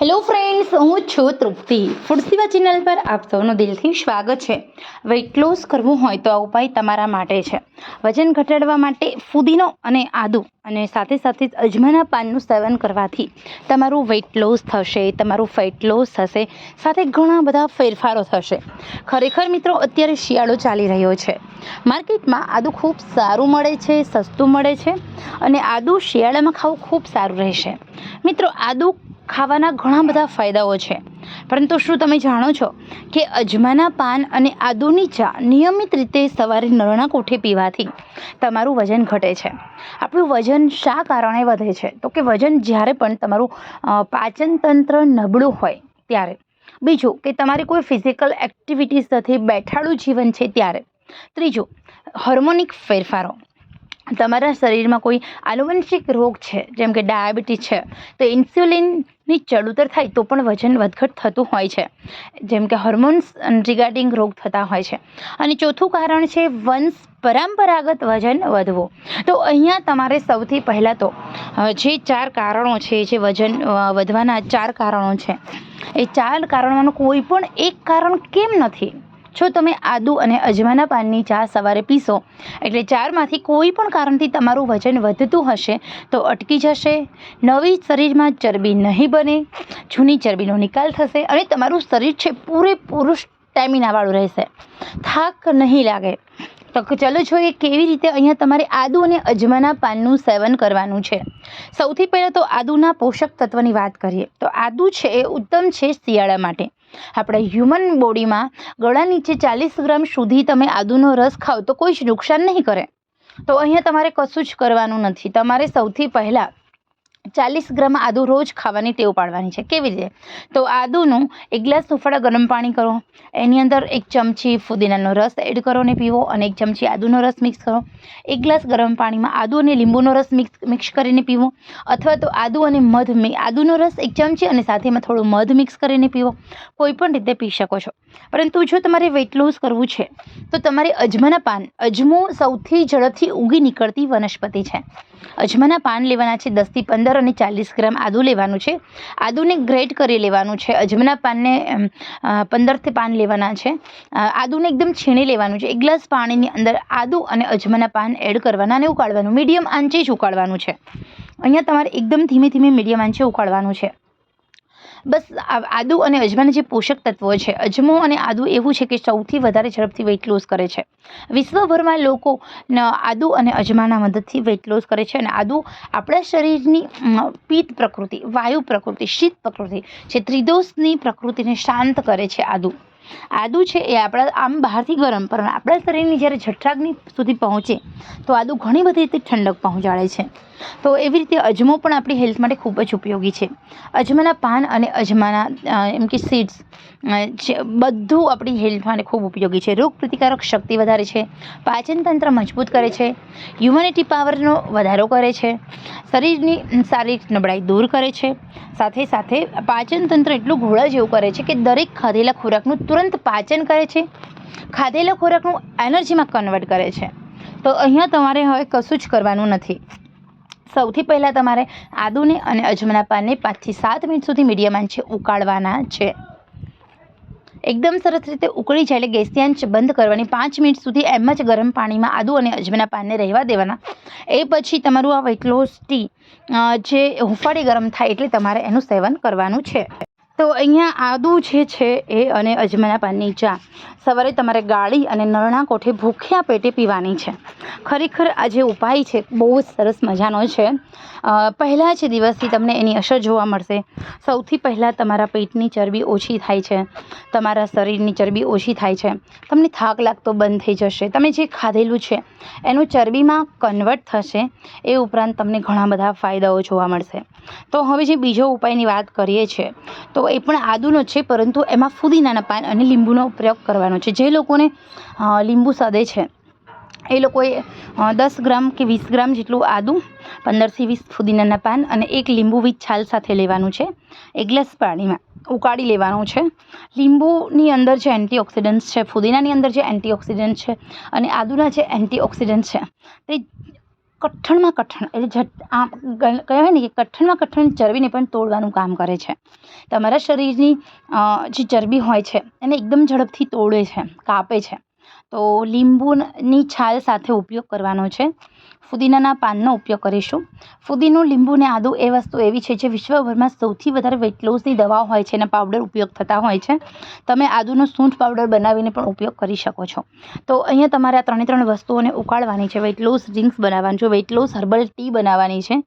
Hello friends હું છું તૃપ્તિ. ફૂડસીવા channel પર આપ સૌનું દિલથી સ્વાગત છે. વેઇટ લોસ કરવું હોય તો આ ઉપાય તમારા માટે છે. વજન ઘટાડવા માટે ફુદીનો અને આદુ અને સાથે સાથે અજમાના પાનનું સેવન કરવાથી તમારું વેઇટ લોસ થશે, તમારું ફેટ લોસ થશે, સાથે ઘણા બધા ફેરફારો થશે. ખરેખર મિત્રો, અત્યારે શિયાળો ચાલી રહ્યો છે. માર્કેટમાં આદુ ખૂબ સારું મળે છે, સસ્તું મળે છે અને આદુ શિયાળામાં ખાવું ખૂબ સારું રહેશે. મિત્રો, આદુ ખાવાના ઘણા બધા ફાયદાઓ છે. પરંતુ શું તમે જાણો છો કે અજમાના પાન અને આદુની ચા નિયમિત રીતે સવારે નરણા કોઠે પીવાથી તમારું વજન ઘટે છે. આપણું વજન શા કારણે વધે છે? તો કે વજન જ્યારે પણ તમારું પાચનતંત્ર પાચન તંત્ર નબળું હોય ત્યારે. બીજું કે તમારી કોઈ ફિઝિકલ એક્ટિવિટીઝ સાથે બેઠાડું જીવન છે ત્યારે. ત્રીજું, હાર્મોનિક ફેરફારો. તમારા શરીરમાં કોઈ આનુવંશિક રોગ છે, જેમ કે ડાયાબિટીસ છે, તો ઇન્સ્યુલિનની ચડુતર થાય તો પણ વજન વધઘટ થતું હોય છે. જેમ કે હોર્મોન્સ રિગાર્ડિંગ રોગ થતા હોય છે. અને ચોથું કારણ છે વંશ પરંપરાગત વજન વધવું. તો અહીંયા તમારે સૌથી પહેલાં તો જે ચાર કારણો છે, જે વજન વધવાના ચાર કારણો છે, એ ચાર કારણોનું કોઈ પણ એક કારણ કેમ નથી? જો તમે આદુ અને અજમાના પાનની ચા સવારે પીશો, એટલે ચારમાંથી કોઈ પણ કારણથી તમારું વજન વધતું હશે, તો અટકી જશે. નવી શરીરમાં ચરબી નહીં બને, જૂની ચરબીનો નિકાલ થશે અને તમારું શરીર છે પૂરેપૂરું સ્ટેમિનાવાળું રહેશે. થાક નહીં લાગે. તો ચલો જોઈએ કેવી રીતે અહીંયા તમારે આદુ અને અજમાના પાનનું સેવન કરવાનું છે? સૌથી પહેલાં તો આદુના પોષક તત્વની વાત કરીએ. તો આદુ છે, એ ઉત્તમ છે શિયાળા માટે. આપણા હ્યુમન બોડીમાં ગળા નીચે ચાલીસ ગ્રામ સુધી તમે આદુનો રસ ખાઓ તો કોઈ જ નુકસાન નહીં કરે. તો અહીંયા તમારે કશું જ કરવાનું નથી. તમારે સૌથી પહેલાં ચાલીસ ગ્રામ આદુ રોજ ખાવાની ટેવ પાડવાની છે. કેવી રીતે? તો આદુનું એક ગ્લાસ હુંફાળા ગરમ પાણી કરો. એની અંદર એક ચમચી ફુદીનાનો રસ એડ કરો ને પીવો અને એક ચમચી આદુનો રસ મિક્સ કરો. એક ગ્લાસ ગરમ પાણીમાં આદુ અને લીંબુનો રસ મિક્સ મિક્સ કરીને પીવો. અથવા તો આદુ અને મધ આદુનો રસ એક ચમચી અને સાથેમાં થોડું મધ મિક્સ કરીને પીવો. કોઈપણ રીતે પી શકો છો. પરંતુ જો તમારે વેઇટ લોસ કરવું છે, તો તમારે અજમાના પાન, અજમો સૌથી ઝડપથી ઉગી નીકળતી વનસ્પતિ છે. અજમાના પાન લેવાના છે દસથી પંદર અને ચાલીસ ગ્રામ આદુ લેવાનું છે. આદુને ગ્રેટ કરી લેવાનું છે. અજમાના પાનને પંદરથી પાન લેવાના છે. આદુને એકદમ છીણી લેવાનું છે. એક ગ્લાસ પાણીની અંદર આદુ અને અજમાના પાન એડ કરવાના અને ઉકાળવાનું, મીડિયમ આંચે જ ઉકાળવાનું છે. અહીંયા તમારે એકદમ ધીમે ધીમે મીડિયમ આંચે ઉકાળવાનું છે. બસ આદુ અને અજમાના જે પોષક તત્વો છે, અજમો અને આદુ એવું છે કે સૌથી વધારે ઝડપથી વેઇટ લોસ કરે છે. વિશ્વભરમાં લોકો આદુ અને અજમાના મદદથી વેઇટ લોસ કરે છે અને આદુ આપણા શરીરની પિત્ત પ્રકૃતિ, વાયુ પ્રકૃતિ, શીત પ્રકૃતિ જે ત્રિદોષની પ્રકૃતિને શાંત કરે છે આદુ. આદુ છે એ આપણા આમ બહારથી ગરમ, પણ આપણા શરીરની જ્યારે જઠરાગ્નિ સુધી પહોંચે, તો આદુ ઘણી બધી રીતે ઠંડક પહોંચાડે છે. તો એવી રીતે અજમો પણ આપણી હેલ્થ માટે ખૂબ જ ઉપયોગી છે. અજમાના પાન અને અજમાના એમ કે સીડ્સ બધું આપણી હેલ્થ માટે ખૂબ ઉપયોગી છે. રોગ પ્રતિકારક શક્તિ વધારે છે. પાચન તંત્ર મજબૂત કરે છે. હ્યુમનિટી પાવરનો વધારો કરે છે. શરીરની શારીરિક નબળાઈ દૂર કરે છે. સાથે સાથે પાચન તંત્ર એટલું ઘોડા જેવું કરે છે કે દરેક ખાધેલા ખોરાકનું તુરંત પાચન કરે છે? ખાધેલા ખોરાકનું એનર્જીમાં કન્વર્ટ કરે છે. તો અહીંયા તમારે હવે કશું જ કરવાનું નથી. સૌથી પહેલાં તમારે આદુને અને અજમાના પાનને પાંચથી સાત મિનિટ સુધી મીડિયમ આંચે ઉકાળવાના છે. એકદમ સરસ રીતે ઉકળી જાય એટલે ગેસની આંચ બંધ કરવાની પાંચ મિનિટ સુધી એમ જ ગરમ પાણીમાં આદુ અને અજમાના પાનને રહેવા દેવાના. એ પછી તમારું આ વેટ લોસ ટી જે હુંફાળી ગરમ થાય એટલે તમારે એનું સેવન કરવાનું છે. તો અહીંયા આદુ જે છે એ અને અજમાના પાનની ચા. સવારે તમારે ગાળી અને નરણા કોઠે ભૂખ્યા પેટે પીવાની છે. ખરેખર આ જે ઉપાય છે, બહુ જ સરસ મજાનો છે. પહેલાં જ દિવસથી તમને એની અસર જોવા મળશે. સૌથી પહેલાં તમારા પેટની ચરબી ઓછી થાય છે. તમારા શરીરની ચરબી ઓછી થાય છે. તમને થાક લાગતો બંધ થઈ જશે. તમે જે ખાધેલું છે, એનું ચરબીમાં કન્વર્ટ થશે. એ ઉપરાંત તમને ઘણા બધા ફાયદાઓ જોવા મળશે. તો હવે જે બીજો ઉપાયની વાત કરીએ છીએ તો એ પણ આદુનો છે, પરંતુ એમાં ફુદીનાના પાન અને લીંબુનો પ્રયોગ કરવાનો છે. જે લોકોને લીંબુ સદે છે, એ લોકોએ દસ ગ્રામ કે વીસ ગ્રામ જેટલું આદું, પંદરથી વીસ ફુદીનાના પાન અને એક લીંબુ વીજ છાલ સાથે લેવાનું છે. એક ગ્લાસ પાણીમાં ઉકાળી લેવાનું છે. લીંબુની અંદર જે એન્ટીઓક્સિડન્ટ્સ છે, ફુદીનાની અંદર જે એન્ટીઓક્સિડન્ટ છે અને આદુના જે એન્ટીઓક્સિડન્ટ છે, તે કઠણમાં કઠણ, એટલે જટ, આમ કહેવાય ને કે કઠણમાં કઠણ ચરબીને પણ તોડવાનું કામ કરે છે. તમારા શરીરની જે ચરબી હોય છે, એને એકદમ ઝડપથી તોડે છે, કાપે છે. તો લીંબુની છાલ સાથે ઉપયોગ કરવાનો છે. ફુદીનાના પાનનો ઉપયોગ કરીશું. ફુદીનું લીંબુ ને આદુ એ વસ્તુ એવી છે જે વિશ્વભરમાં સૌથી વધારે વેટ લોસની દવાઓ હોય છે. એના પાવડર ઉપયોગ થતા હોય છે. તમે આદુનો સૂંઠ પાવડર બનાવીને પણ ઉપયોગ કરી શકો છો. તો અહીંયા તમારે આ ત્રણે ત્રણ વસ્તુઓને ઉકાળવાની છે. વેટ લોસ ડ્રિંક્સ બનાવવાની છે. વેટ લોસ હર્બલ ટી બનાવવાની છે.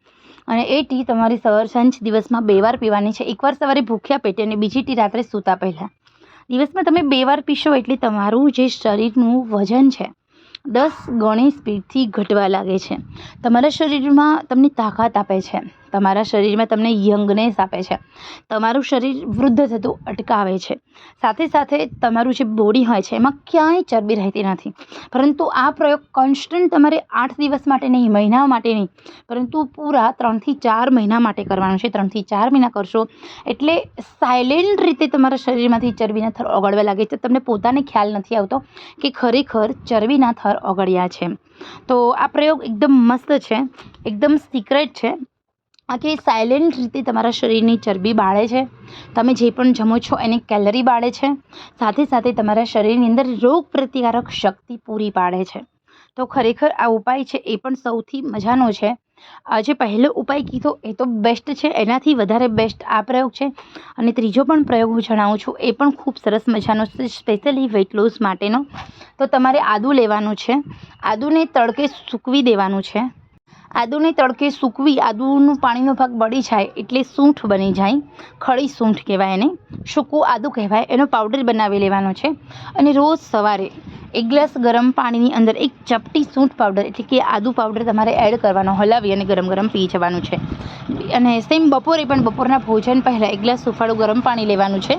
અને એ ટી તમારી સવાર સાંજ દિવસમાં બે વાર પીવાની છે. એકવાર સવારે ભૂખ્યા પેટે અને બીજી ટી રાત્રે સૂતા પહેલાં. દિવસમાં તમે બે વાર પીશો એટલે તમારું જે શરીરનું વજન છે, દસ ગણી સ્પીડથી ઘટવા લાગે છે. તમારા શરીરમાં તમને તાકાત આપે છે. તમારા શરીરમાં તમને યંગનેસ આપે છે. તમારું શરીર વૃદ્ધ થતું અટકાવે છે. સાથે સાથે તમારું જે બોડી હોય છે, એમાં ક્યાંય ચરબી રહેતી નથી. પરંતુ આ પ્રયોગ કોન્સ્ટન્ટ તમારે આઠ દિવસ માટે નહીં, મહિના માટે નહીં, પરંતુ પૂરા ત્રણથી ચાર મહિના માટે કરવાનું છે. ત્રણથી ચાર મહિના કરશો એટલે સાયલેન્ટ રીતે તમારા શરીરમાંથી ચરબીના થર ઓગળવા લાગે છે. તમને પોતાને ખ્યાલ નથી આવતો કે ખરેખર ચરબીના થર ઓગળ્યા છે. તો આ પ્રયોગ એકદમ મસ્ત છે, એકદમ સિક્રેટ છે. આ કે સાયલેન્ટ રીતે તમારા શરીરની ચરબી બાળે છે. તમે જે પણ જમો છો એની કેલરી બાળે છે. સાથે સાથે તમારા શરીરની અંદર રોગ પ્રતિકારક શક્તિ પૂરી પાડે છે. તો ખરેખર આ ઉપાય છે એ પણ સૌથી મજાનો છે. આ જે પહેલો ઉપાય કીધો એ તો બેસ્ટ છે, એનાથી વધારે બેસ્ટ આ પ્રયોગ છે. અને ત્રીજો પણ પ્રયોગ હું જણાવું છું, એ પણ ખૂબ સરસ મજાનો છે સ્પેશિયલી વેઇટ લોસ માટેનો. તો તમારે આદું લેવાનું છે. આદુને તડકે સૂકવી દેવાનું છે. આદુને તડકે સૂકવી આદુનું પાણીનો ભાગ બળી જાય એટલે સૂંઠ બની જાય. ખળી સૂંઠ કહેવાય એને. સૂકું આદું કહેવાય. એનો પાવડર બનાવી લેવાનો છે. અને રોજ સવારે એક ગ્લાસ ગરમ પાણીની અંદર એક ચપટી સૂંઠ પાવડર એટલે કે આદુ પાવડર તમારે એડ કરવાનો, હલાવી અને ગરમ ગરમ પી જવાનું છે. અને સેમ બપોરે પણ બપોરના ભોજન પહેલાં એક ગ્લાસ સુફાળું ગરમ પાણી લેવાનું છે.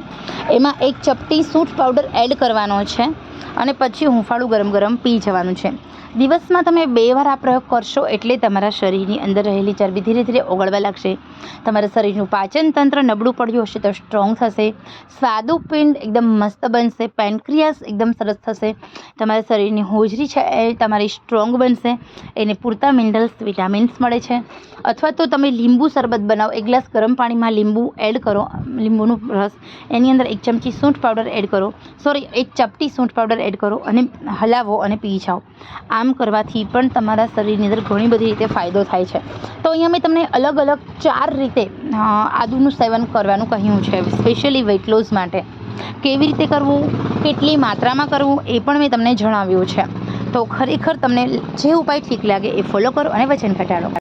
એમાં એક ચપટી સૂંઠ પાવડર એડ કરવાનો છે અને પછી હુંફાળું ગરમ ગરમ પી જવાનું છે. દિવસમાં તમે બે વાર આ પ્રયોગ કરશો એટલે તમારા શરીરની અંદર રહેલી ચરબી ધીરે ધીરે ઓગળવા લાગશે. તમારા શરીરનું પાચન તંત્ર નબળું પડ્યું હશે તો સ્ટ્રોંગ થશે. સ્વાદુપિંડ એકદમ મસ્ત બનશે. પેનક્રિયાસ એકદમ સરસ થશે. તમારા શરીરની હોજરી છે એ તમારી સ્ટ્રોંગ બનશે, એને પૂરતા મિનરલ્સ, વિટામિન્સ મળે છે. અથવા તો તમે લીંબુ શરબત બનાવો, એક ગ્લાસ ગરમ પાણીમાં લીંબુ એડ કરો, લીંબુનું રસ એની અંદર એક ચમચી સૂંઠ પાવડર એડ કરો, સોરી, એક ચપટી સૂંઠ પાવડર એડ કરો અને હલાવો અને પી જાઓ આમ કરવાથી પણ તમારા શરીરની અંદર ઘણી બધી રીતે ફાયદો થાય છે. તો અહીંયા મેં તમને અલગ અલગ ચાર રીતે આદુનું સેવન કરવાનું કહ્યું છે, સ્પેશિયલી વેઇટ લોસ માટે. કેવી રીતે કરવું? કેટલી માત્રામાં કરવું એ પણ મેં તમને જણાવ્યું છે. તો ખરેખર તમને જે ઉપાય ઠીક લાગે એ ફોલો કરો અને વજન ઘટાડો.